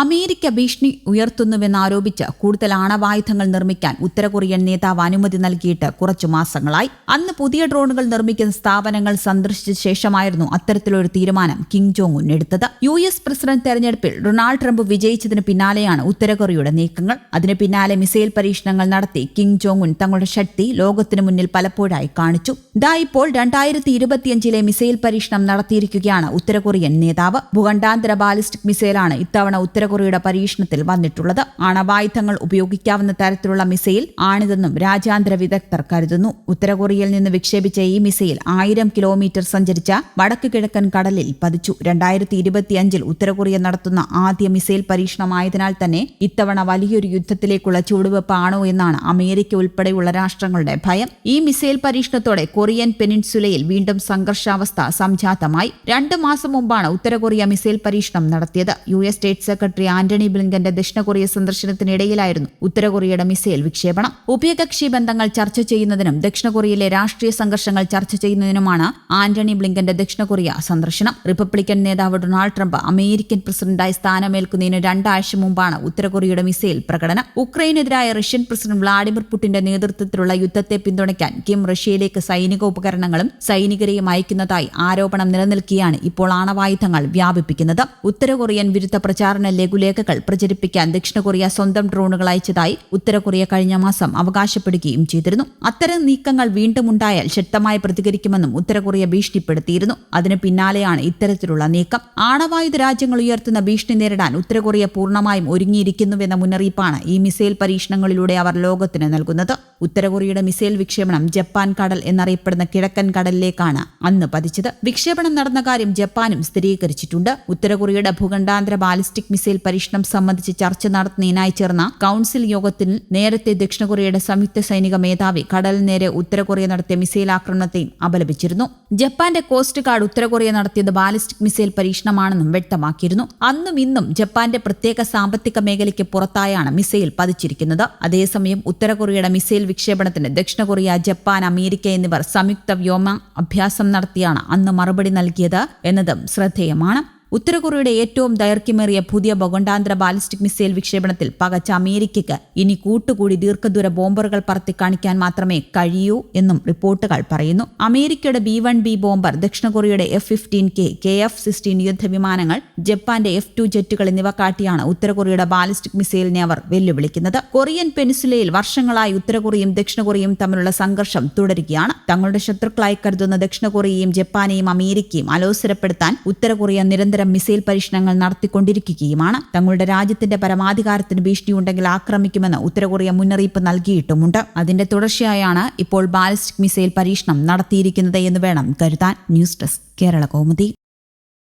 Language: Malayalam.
അമേരിക്ക ഭീഷണി ഉയർത്തുന്നുവെന്നാരോപിച്ച് കൂടുതൽ ആണവായുധങ്ങൾ നിർമ്മിക്കാൻ ഉത്തരകൊറിയൻ നേതാവ് അനുമതി നൽകിയിട്ട് കുറച്ചു മാസങ്ങളായി. അന്ന് പുതിയ ഡ്രോണുകൾ നിർമ്മിക്കുന്ന സ്ഥാപനങ്ങൾ സന്ദർശിച്ച ശേഷമായിരുന്നു അത്തരത്തിലൊരു തീരുമാനം കിം ജോങ് ഉൻ എടുത്തത്. യു എസ് പ്രസിഡന്റ് തെരഞ്ഞെടുപ്പിൽ ഡൊണാൾഡ് ട്രംപ് വിജയിച്ചതിന് പിന്നാലെയാണ് ഉത്തരകൊറിയയുടെ നീക്കങ്ങൾ. അതിന് പിന്നാലെ മിസൈൽ പരീക്ഷണങ്ങൾ നടത്തി കിം ജോങ് ഉൻ തങ്ങളുടെ ശക്തി ലോകത്തിന് മുന്നിൽ പലപ്പോഴായി കാണിച്ചു. ദാ ഇപ്പോൾ രണ്ടായിരത്തി ഇരുപത്തിയഞ്ചിലെ മിസൈൽ പരീക്ഷണം നടത്തിയിരിക്കുകയാണ് ഉത്തരകൊറിയൻ നേതാവ്. ഭൂഖണ്ഡാന്തര ബാലിസ്റ്റിക് മിസൈലാണ് ഇത്തവണ ഉത്തര കൊറിയയുടെ പരീക്ഷണത്തിൽ വന്നിട്ടുള്ളത്. ആണവായുധങ്ങൾ ഉപയോഗിക്കാവുന്ന തരത്തിലുള്ള മിസൈൽ ആണിതെന്നും രാജ്യാന്തര വിദഗ്ധർ കരുതുന്നു. ഉത്തരകൊറിയയിൽ നിന്ന് വിക്ഷേപിച്ച ഈ മിസൈൽ ആയിരം കിലോമീറ്റർ സഞ്ചരിച്ച വടക്ക് കിഴക്കൻ കടലിൽ പതിച്ചു. രണ്ടായിരത്തി ഇരുപത്തിയഞ്ചിൽ ഉത്തരകൊറിയ നടത്തുന്ന ആദ്യ മിസൈൽ പരീക്ഷണമായതിനാൽ തന്നെ ഇത്തവണ വലിയൊരു യുദ്ധത്തിലേക്കുള്ള ചൂടുവെപ്പാണോ എന്നാണ് അമേരിക്ക ഉൾപ്പെടെയുള്ള രാഷ്ട്രങ്ങളുടെ ഭയം. ഈ മിസൈൽ പരീക്ഷണത്തോടെ കൊറിയൻ പെനിൻസുലയിൽ വീണ്ടും സംഘർഷാവസ്ഥ സംജാതമായി. രണ്ടു മാസം മുമ്പാണ് ഉത്തരകൊറിയ മിസൈൽ പരീക്ഷണം നടത്തിയത്. U S state secretary Antony ബ്ലിങ്കന്റെ ദക്ഷിണ കൊറിയ സന്ദർശനത്തിനിടയിലായിരുന്നു ഉത്തര കൊറിയയുടെ മിസൈൽ വിക്ഷേപണം. ഉഭയകക്ഷി ബന്ധങ്ങൾ ചർച്ച ചെയ്യുന്നതിനും ദക്ഷിണ കൊറിയയിലെ രാഷ്ട്രീയ സംഘർഷങ്ങൾ ചർച്ച ചെയ്യുന്നതിനുമാണ് ആന്റണി ബ്ലിങ്കന്റെ ദക്ഷിണ കൊറിയ സന്ദർശനം. റിപ്പബ്ലിക്കൻ നേതാവ് ഡൊണാൾഡ് ട്രംപ് അമേരിക്കൻ പ്രസിഡന്റായി സ്ഥാനമേൽക്കുന്നതിന് രണ്ടാഴ്ച മുമ്പാണ് ഉത്തര കൊറിയയുടെ മിസൈൽ പ്രകടനം. ഉക്രൈനെതിരായ റഷ്യൻ പ്രസിഡന്റ് വ്ളാഡിമിർ പുടിന്റെ നേതൃത്വത്തിലുള്ള യുദ്ധത്തെ പിന്തുണയ്ക്കാൻ കിം റഷ്യയിലേക്ക് സൈനിക ഉപകരണങ്ങളും സൈനികരെയും അയക്കുന്നതായി ആരോപണം നിലനിൽക്കുകയാണ് ഇപ്പോൾ ആണവായുധങ്ങൾ വ്യാപിപ്പിക്കുന്നത്. ഉത്തര കൊറിയൻ വിരുദ്ധ പ്രചാരണ ലഘുലേഖകൾ പ്രചരിപ്പിക്കാൻ ദക്ഷിണ കൊറിയ സ്വന്തം ഡ്രോണുകൾ അയച്ചതായി ഉത്തര കൊറിയ കഴിഞ്ഞ മാസം അവകാശപ്പെടുകയും ചെയ്തിരുന്നു. അത്തരം നീക്കങ്ങൾ വീണ്ടും ഉണ്ടായാൽ ശക്തമായി പ്രതികരിക്കുമെന്നും ഉത്തര കൊറിയ ഭീഷണിപ്പെടുത്തിയിരുന്നു. അതിന് പിന്നാലെയാണ് ഇത്തരത്തിലുള്ള നീക്കം. ആണവായുധ രാജ്യങ്ങൾ ഉയർത്തുന്ന ഭീഷണി നേരിടാൻ ഉത്തര കൊറിയ പൂർണമായും ഒരുങ്ങിയിരിക്കുന്നുവെന്ന മുന്നറിയിപ്പാണ് ഈ മിസൈൽ പരീക്ഷണങ്ങളിലൂടെ അവർ ലോകത്തിന് നൽകുന്നത്. ഉത്തര കൊറിയയുടെ മിസൈൽ വിക്ഷേപണം ജപ്പാൻ കടൽ എന്നറിയപ്പെടുന്ന കിഴക്കൻ കടലിലേക്കാണ് അന്ന് പതിച്ചത്. വിക്ഷേപണം നടന്ന കാര്യം ജപ്പാനും സ്ഥിരീകരിച്ചിട്ടുണ്ട്. ഉത്തരകൊറിയയുടെ ഭൂഖണ്ഡാന്തര ബാലിസ്റ്റിക് മിസൈൽ പരീക്ഷണം സംബന്ധിച്ച് ചർച്ച നടത്തുന്നതിനായി ചേർന്ന കൌൺസിൽ യോഗത്തിൽ നേരത്തെ ദക്ഷിണ കൊറിയയുടെ സംയുക്ത സൈനിക മേധാവി കടലിന് നേരെ ഉത്തര കൊറിയ നടത്തിയ മിസൈൽ ആക്രമണത്തെയും അപലപിച്ചിരുന്നു. ജപ്പാന്റെ കോസ്റ്റ് ഗാർഡ് ഉത്തരകൊറിയ നടത്തിയത് ബാലിസ്റ്റിക് മിസൈൽ പരീക്ഷണമാണെന്നും വ്യക്തമാക്കിയിരുന്നു. അന്നും ഇന്നും ജപ്പാന്റെ പ്രത്യേക സാമ്പത്തിക മേഖലയ്ക്ക് പുറത്തായാണ് മിസൈൽ പതിച്ചിരിക്കുന്നത്. അതേസമയം ഉത്തരകൊറിയയുടെ മിസൈൽ വിക്ഷേപണത്തിന് ദക്ഷിണ കൊറിയ ജപ്പാൻ അമേരിക്ക എന്നിവർ സംയുക്ത വ്യോമ അഭ്യാസം നടത്തിയാണ് അന്ന് മറുപടി നൽകിയത് എന്നതും ശ്രദ്ധേയമാണ്. ഉത്തര കൊറിയയുടെ ഏറ്റവും ദൈർഘ്യമേറിയ പുതിയ ബൊഗണ്ടാന്തര ബാലിസ്റ്റിക് മിസൈൽ വിക്ഷേപണത്തിൽ പകച്ച അമേരിക്കയ്ക്ക് ഇനി കൂട്ടുകൂടി ദീർഘദൂര ബോംബറുകൾ പറത്തി കാണിക്കാൻ മാത്രമേ കഴിയൂ എന്നും റിപ്പോർട്ടുകൾ പറയുന്നു. അമേരിക്കയുടെ ബി വൺ ബി ബോംബർ ദക്ഷിണ കൊറിയയുടെ F fifteen K K F sixteen യുദ്ധവിമാനങ്ങൾ ജപ്പാന്റെ എഫ് ടു ജെറ്റുകൾ എന്നിവ കാട്ടിയാണ് ഉത്തരകൊറിയയുടെ ബാലിസ്റ്റിക് മിസൈലിനെ അവർ വെല്ലുവിളിക്കുന്നത്. കൊറിയൻ പെനിസുലയിൽ വർഷങ്ങളായി ഉത്തരകൊറിയയും ദക്ഷിണ കൊറിയയും തമ്മിലുള്ള സംഘർഷം തുടരുകയാണ്. തങ്ങളുടെ ശത്രുക്കളായി കരുതുന്ന ദക്ഷിണ കൊറിയയും ജപ്പാനെയും അമേരിക്കയും അലോസരപ്പെടുത്താൻ ഉത്തര കൊറിയ നിരന്തരം നിരന്തരം മിസൈൽ പരീക്ഷണങ്ങൾ നടത്തിക്കൊണ്ടിരിക്കുകയുമാണ്. തങ്ങളുടെ രാജ്യത്തിന്റെ പരമാധികാരത്തിന് ഭീഷണിയുണ്ടെങ്കിൽ ആക്രമിക്കുമെന്ന് ഉത്തരകൊറിയ മുന്നറിയിപ്പ് നൽകിയിട്ടുമുണ്ട്. അതിന്റെ തുടർച്ചയായാണ് ഇപ്പോൾ ബാലിസ്റ്റിക് മിസൈൽ പരീക്ഷണം നടത്തിയിരിക്കുന്നത് എന്ന് വേണം കരുതാൻ. News desk Kerala Kaumudi.